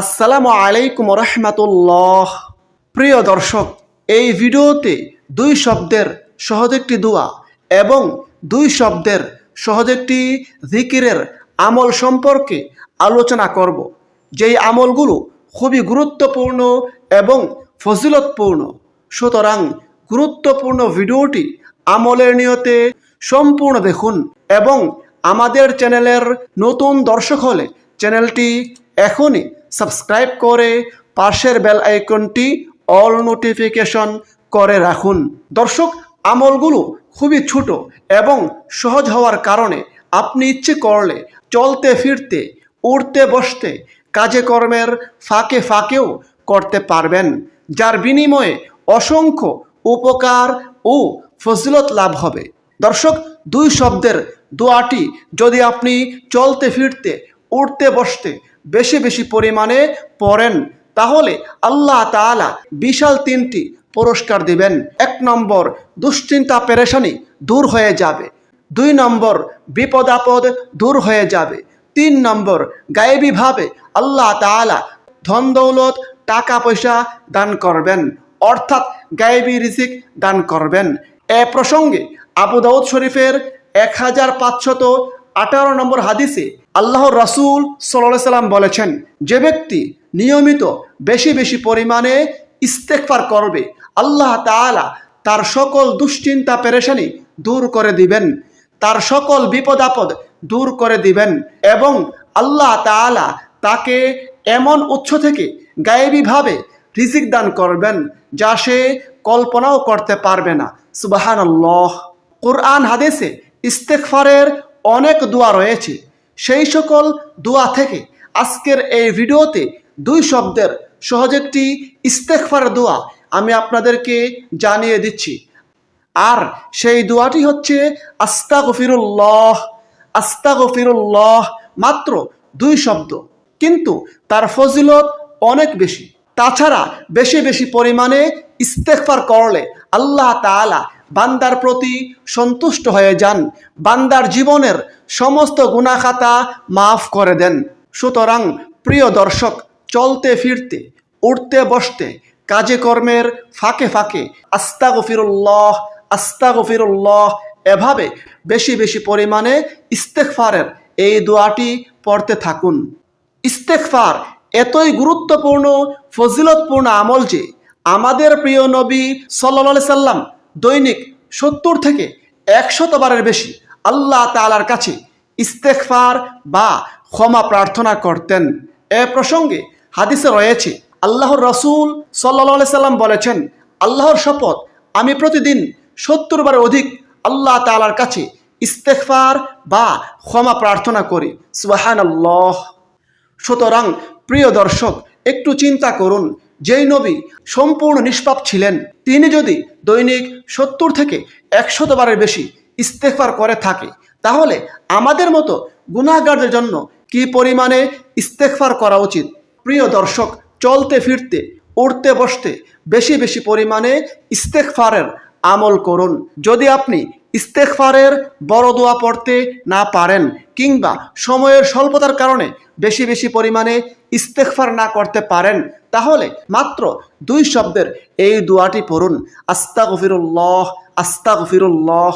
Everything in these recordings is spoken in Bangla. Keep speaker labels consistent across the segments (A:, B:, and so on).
A: আসসালামু আলাইকুম রহমতুল্লাহ প্রিয় দর্শক, এই ভিডিওতে দুই শব্দের সহজ একটি দোয়া এবং দুই শব্দের সহজ একটি জিকিরের আমল সম্পর্কে আলোচনা করব। যেই আমলগুলো খুবই গুরুত্বপূর্ণ এবং ফজিলতপূর্ণ। সুতরাং গুরুত্বপূর্ণ ভিডিওটি আমলের নিয়তে সম্পূর্ণ দেখুন এবং আমাদের চ্যানেলের নতুন দর্শক হলে চ্যানেলটি এখনই সাবস্ক্রাইব করে পাশের বেল আইকনটি অল নোটিফিকেশন করে রাখুন। দর্শক, আমলগুলো খুবই ছোট এবং সহজ হওয়ার কারণে আপনি ইচ্ছে করলে চলতে, ফিরতে উঠতে বসতে কাজে কর্মের ফাঁকে ফাঁকেও করতে পারবেন, যার বিনিময়ে অসংখ্য উপকার ও ফজিলত লাভ হবে। দর্শক, দুই শব্দের দোয়াটি যদি আপনি চলতে, ফিরতে উঠতে বসতে বেশি বেশি পরিমাণে পড়েন, তাহলে আল্লাহ তাআলা বিশাল তিনটি পুরস্কার দিবেন। এক নম্বর, দুশ্চিন্তা পেরেশানি দূর হয়ে যাবে। দুই নম্বর বিপদ আপদ দূর হয়ে যাবে। তিন নম্বর গায়েবীভাবে আল্লাহ তাআলা ধন দৌলত টাকা পয়সা দান করবেন, অর্থাৎ গায়েবী রিজিক দান করবেন। এ প্রসঙ্গে আবু দাউদ শরীফের এক হাজার পাঁচশত আঠারো নম্বর হাদিসে আল্লাহর রাসূল সাল্লাহ সাল্লাম বলেছেন, যে ব্যক্তি নিয়মিত বেশি বেশি পরিমাণে ইস্তেকফার করবে, আল্লাহ তাআলা তার সকল দুশ্চিন্তা, পেরেশানি দূর করে দিবেন, তার সকল বিপদ আপদ দূর করে দিবেন এবং আল্লাহ তাআলা তাকে এমন উৎস থেকে গায়েবীভাবে রিজিক দান করবেন যা সে কল্পনাও করতে পারবে না। সুবাহান আল্লাহ কোরআন, হাদিসে ইস্তেকফারের অনেক দোয়া রয়েছে। সেই সকল দোয়া থেকে আজকের এই ভিডিওতে দুই শব্দের সহজ একটি ইস্তেকফার দোয়া আমি আপনাদেরকে জানিয়ে দিচ্ছি। আর সেই দোয়াটি হচ্ছে আস্তা গফিরুল্লাহ আস্তা গফিরুল্লাহ মাত্র দুই শব্দ। কিন্তু তার ফজিলত অনেক বেশি। তাছাড়া বেশি বেশি পরিমাণে ইস্তেকফার করলে আল্লাহ তাআলা বান্দার প্রতি সন্তুষ্ট হয়ে যান। বান্দার জীবনের সমস্ত গুণাখাতা মাফ করে দেন। সুতরাং প্রিয় দর্শক, চলতে ফিরতে, উঠতে বসতে, কাজে কর্মের ফাঁকে ফাঁকে আস্তা গফিরুল্লাহ আস্তা গফিরুল্লাহ এভাবে বেশি বেশি পরিমাণে ইস্তেকফারের এই দোয়াটি পড়তে থাকুন। ইস্তেকফার এতই গুরুত্বপূর্ণ, ফজিলতপূর্ণ আমল যে আমাদের প্রিয় নবী সাল্লা সাল্লাম দৈনিক সত্তর থেকে একশত বারের বেশি আল্লাহ তালার কাছে ইস্তেকফার বা ক্ষমা প্রার্থনা করতেন। এ প্রসঙ্গে হাদিসে রয়েছে, আল্লাহর রসুল সাল্লা সাল্লাম বলেছেন, আল্লাহর শপথ আমি প্রতিদিন সত্তর বারের অধিক আল্লাহ তালার কাছে ইস্তেকফার বা ক্ষমা প্রার্থনা করি। সুবাহান আল্লাহ সুতরাং প্রিয় দর্শক, একটু চিন্তা করুন যেই নবী সম্পূর্ণ নিষ্পাপ ছিলেন, তিনি যদি দৈনিক সত্তর থেকে একশত বারের বেশি ইস্তেফার করে থাকে, তাহলে আমাদের মতো গুণাগারদের জন্য কি পরিমাণে ইস্তেকফার করা উচিত? প্রিয় দর্শক, চলতে ফিরতে উঠতে বসতে বেশি বেশি পরিমাণে ইস্তেকফারের আমল করুন। যদি আপনি ইস্তেকফারের বড় দোয়া পড়তে না পারেন কিংবা সময়ের স্বল্পতার কারণে বেশি বেশি পরিমাণে ইস্তেকফার না করতে পারেন, তাহলে মাত্র দুই শব্দের এই দোয়াটি পড়ুন আস্তা গফিরুল্লাহ আস্তা গফিরুল্লাহ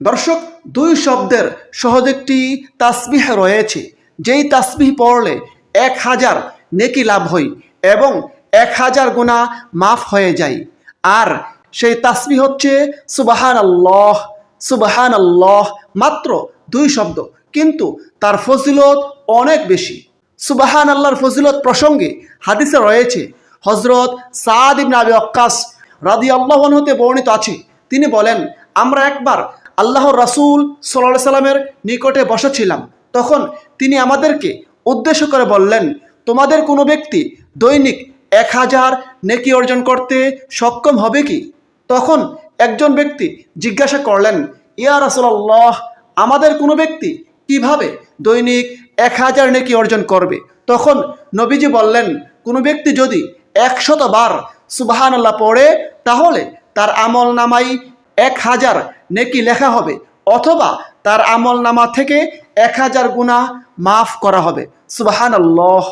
A: দর্শক, দুই শব্দের সহজ একটি তাসবিহ রয়েছে, যেই তাসবিহ পড়লে এক হাজার নেকি লাভ হয় এবং এক হাজার গুণা মাফ হয়ে যায়। আর সেই তাসবি হচ্ছে সুবাহান আল্লাহ সুবাহান আল্লাহ মাত্র দুই শব্দ। কিন্তু তার ফজিলত অনেক বেশি। সুবাহান আল্লাহর ফজিলত প্রসঙ্গে হাদিসে রয়েছে হজরত সাদ ইবনে আবি অক্কাস রাদি আল্লাহ হতে বর্ণিত আছে। তিনি বলেন, আমরা একবার আল্লাহর রাসূল সাল্লাহ সাল্লামের নিকটে বসেছিলাম। তখন তিনি আমাদেরকে উদ্দেশ্য করে বললেন, তোমাদের কোনো ব্যক্তি দৈনিক এক হাজার নেকি অর্জন করতে সক্ষম হবে কি? তখন একজন ব্যক্তি জিজ্ঞাসা করলেন, ইয়া রাসূলুল্লাহ, আমাদের কোনো ব্যক্তি কীভাবে দৈনিক এক হাজার নেকি অর্জন করবে। তখন নবীজি বললেন, কোনো ব্যক্তি যদি একশত বার সুবাহান আল্লাহ পড়ে, তাহলে তার আমল নামাই এক হাজার নেকি লেখা হবে, অথবা তার আমল নামা থেকে এক হাজার গুণা মাফ করা হবে। সুবাহান আল্লাহ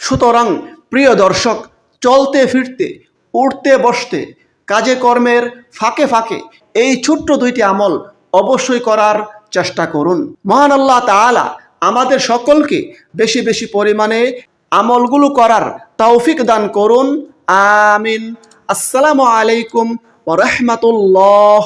A: সুতরাং, প্রিয় দর্শক, চলতে ফিরতে, উঠতে বসতে, কাজে কর্মের ফাঁকে ফাঁকে এই ছোট্ট দুইটি আমল অবশ্যই করার চেষ্টা করুন। মহান আল্লাহ তাআলা আমাদের সকলকে বেশি বেশি পরিমাণে আমলগুলো করার তৌফিক দান করুন। আমিন। আসসালামু আলাইকুম রাহমাতুল্লাহ।